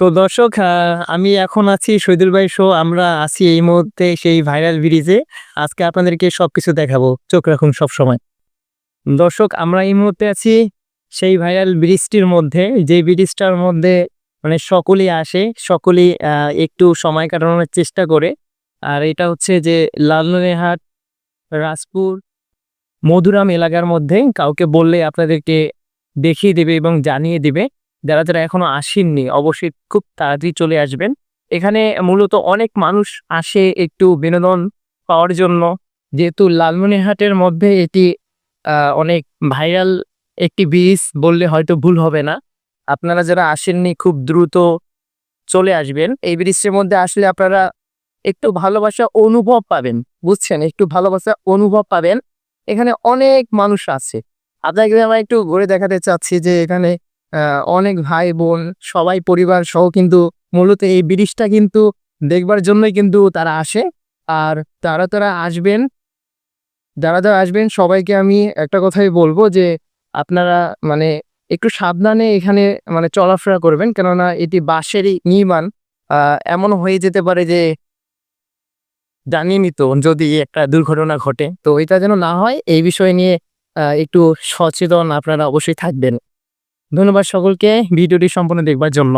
তো দর্শক আমি এখন আছি শহীদুল ভাই শো আমরা আছি এই মুহূর্তে সেই ভাইরাল ব্রিজে আজকে আপনাদেরকে সবকিছু দেখাবো, চোখ রাখুন সব সময় দর্শক, আমরা এই মুহূর্তে আছি সেই ভাইরাল ব্রিজটির মধ্যে। যে ব্রিজটার মধ্যে মানে সকলেই আসে, সকলেই একটু সময় কাটানোর চেষ্টা করে। আর এটা হচ্ছে যে লালমনিরহাট রাজপুর, মধুরাম এলাকার মধ্যে কাউকে বললে আপনাদেরকে দেখিয়ে দেবে এবং জানিয়ে দিবে। যারা যারা এখনও আসেননি, অবশ্যই খুব তাড়াতাড়ি চলে আসবেন। এখানে মূলত অনেক মানুষ আসে একটু বিনোদন পাওয়ার জন্য। যেহেতু লালমনিরহাটের মধ্যে এটি অনেক ভাইরাল একটি ব্রিজ বললে হয়তো ভুল হবে না। আপনারা যারা আসেননি, খুব দ্রুত চলে আসবেন। এই ব্রিজের মধ্যে আসলে আপনারা একটু ভালোবাসা অনুভব পাবেন, বুঝছেন? একটু ভালোবাসা অনুভব পাবেন। এখানে অনেক মানুষ আছে। আপনাকে আমরা একটু ঘুরে দেখাতে চাচ্ছি যে এখানে অনেক ভাই বোন, সবাই পরিবার সহ কিন্তু মূলত এই ব্রিজটা কিন্তু দেখবার জন্যই কিন্তু তারা আসে। আর তারা তারা আসবেন যারা যারা আসবেন, সবাইকে আমি একটা কথাই বলব যে আপনারা মানে একটু সাবধানে এখানে মানে চলাফেরা করবেন। কেননা এটি বাঁশেরই নির্মাণ। এমন হয়ে যেতে পারে যে জানিয়ে তো যদি একটা দুর্ঘটনা ঘটে। তো এটা যেন না হয়, এই বিষয় নিয়ে একটু সচেতন আপনারা অবশ্যই থাকবেন। ধন্যবাদ সকলকে ভিডিওটি সম্পূর্ণ দেখবার জন্য।